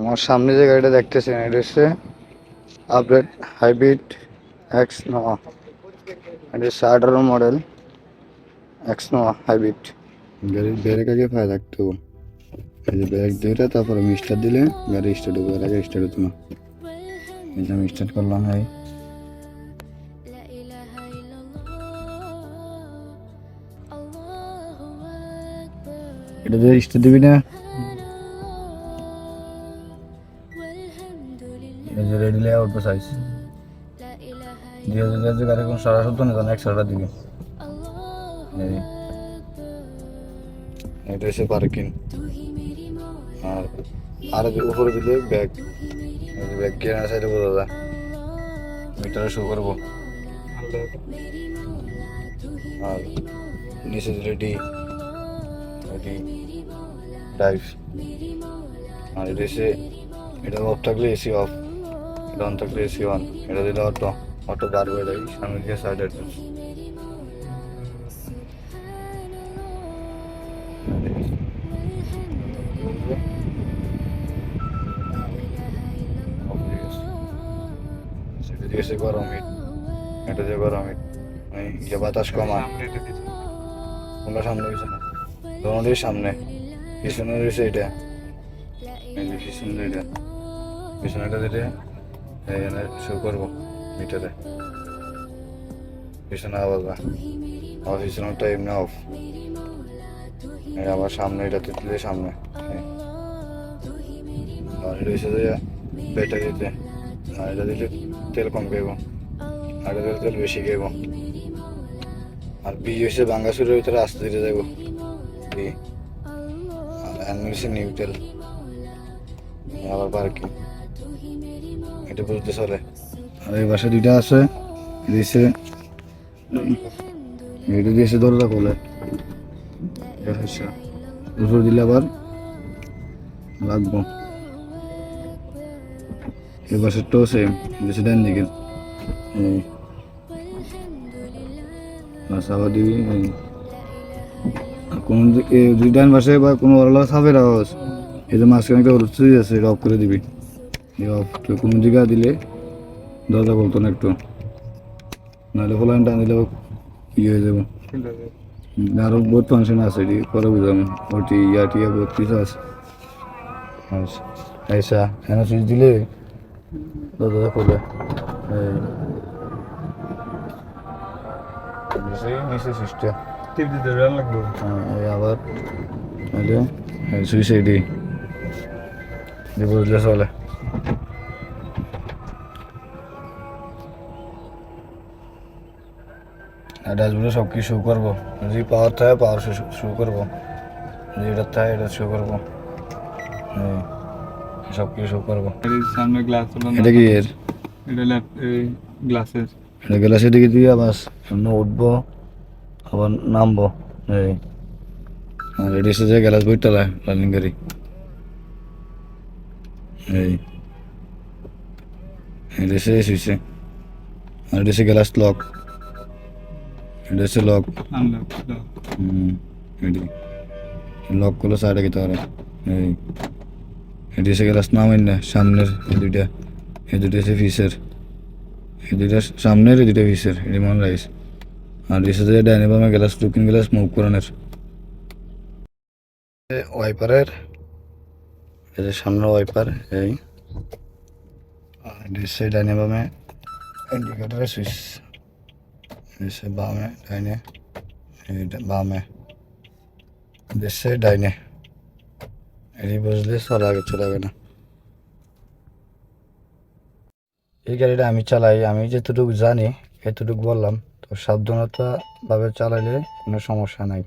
আমার সামনে যে গাড়িটা দেখতেছেন, এটা হচ্ছে আপডেট হাইব্রিড এক্স নোয়া এটা হচ্ছে আঠারো মডেল এক্স নোয়া হাইব্রিড গাড়ির ব্রেক আগে ফায় রাখতে হবে। এই যে ব্রেক দুইটা, তারপরে স্টার্ট দিলে গাড়ি স্টার্ট হবে। আগে স্টার্ট হতো না। এই যে আমি স্টার্ট করলাম ভাই। এটা দিয়ে স্টার্ট দিবি না? রেডি লেয়ার অটো সাইজ দুই হাজার চারশো গাড়ি কোনো সাড়ে সত্তর নিতাম একশো টাকা দিকে এটা হচ্ছে পার্কিং। আর আর উপরে দিলে ব্যাগ। ব্যাগ কেনা সাইডে বোঝা যায় মিটারে শো করব। আর নিচে দিলে ডি ডি ডাইভ আর এটা হচ্ছে এটা অফ থাকলে এসি অফ এটা থাকলে এসি অন এটা দিলে অটো অটো বার হয়ে যায় সামনে দিয়ে এসে গরম হিট, এটা দিয়ে গরম হিট। এই যে বাতাস কমা সামনে দোনোটির সামনে পিছনে রয়েছে এটা যে পিছনে এটা এখানে শো করব মিটারে। পিছনে আবার বা আবার পিছনেরটা এমনি অফ আবার সামনে এটাতে দিলে সামনে। আর হচ্ছে যে ব্যাটারিতে আর এটা দিলে তেল কম খাইব। আর এটা দিলে তেল বেশি খাইব। আর বি হচ্ছে বাঙ্গাসুরের ভিতরে আস্তে ধীরে যাইব। বি আর এন হচ্ছে নিউটেল আবার পার্কিং এটা বুঝতে চলে। আর এই পাশে দুইটা আছে দিয়েছে এটা দিয়েছে দরজা খোলে। দুপুর দিলে আবার লাগবো। এই পাশেরটাও সেম দিয়েছে ডান দিকে। বাস আবার দিবি কোনো দিকে দুই ডান বা কোনো ওরালা সাপের আওয়াজ। এই যে মাঝখানে একটা হলুদ আছে অফ করে দিবি। অফ তো কোনো দিকে দিলে দরজা বলতো না একটু। নাহলে ফলান টান দিলে ইয়ে হয়ে যাব। হুম, আরও বহুত ফাংশন আছে এটি পরে বুঝলাম ওটি ইয়া টিয়া বহুত কিছু আছে। আচ্ছা এখানে সুইচ দিলে দরজা খোলে নিচে সুইচটা টিপ দিতে রান লাগবে হ্যাঁ, আবার সুইচ এডি দিয়ে চলে। আর ড্যাশবোর্ডে সব কিছু শো করব যদি পাওয়ার থাকে পাওয়ার শো করব যদি এটা থাকে এটা শো করব এই, সব কিছু শো করব এর সামনে গ্লাস হলো না এটা কি এর এটা ল্যাপ এই গ্লাসের এটা গ্লাসের দিকে দিয়ে বাস সামনে উঠবো আবার নামবো এই আর এটি এসে যে গ্লাস বইটা লাই রানিং গাড়ি এই এটা এসে শুইছে আর এটা এসে গ্লাস লক এটা এসে লক আনলাম হুম এটি। লক করলে সাইডে খেতে পারে। এই। এটি এসে গ্লাস নামেন না সামনের এই দুইটা। এই দুটো এসে ফিসের এই দুইটা সামনের এই দুইটা ফিসের এটি মনে রাখিস। আর এসে যে ডাইনে বামে গ্লাস লুকিং গ্লাস মুভ করানোর। ওয়াইপারের এই যে সামনের ওয়াইপার এই। আর এটি এসে ডাইনে বামে ইন্ডিকেটারের সুইচ এসে বামে ডাইনে বামে দেশে ডাইনে এটি বুঝলে চলে আগে চলে যাবে না এই গাড়িটা আমি চালাই আমি যেতটুকু জানি এতটুকু বললাম তো সাবধানতা ভাবে চালাইলে কোনো সমস্যা নাই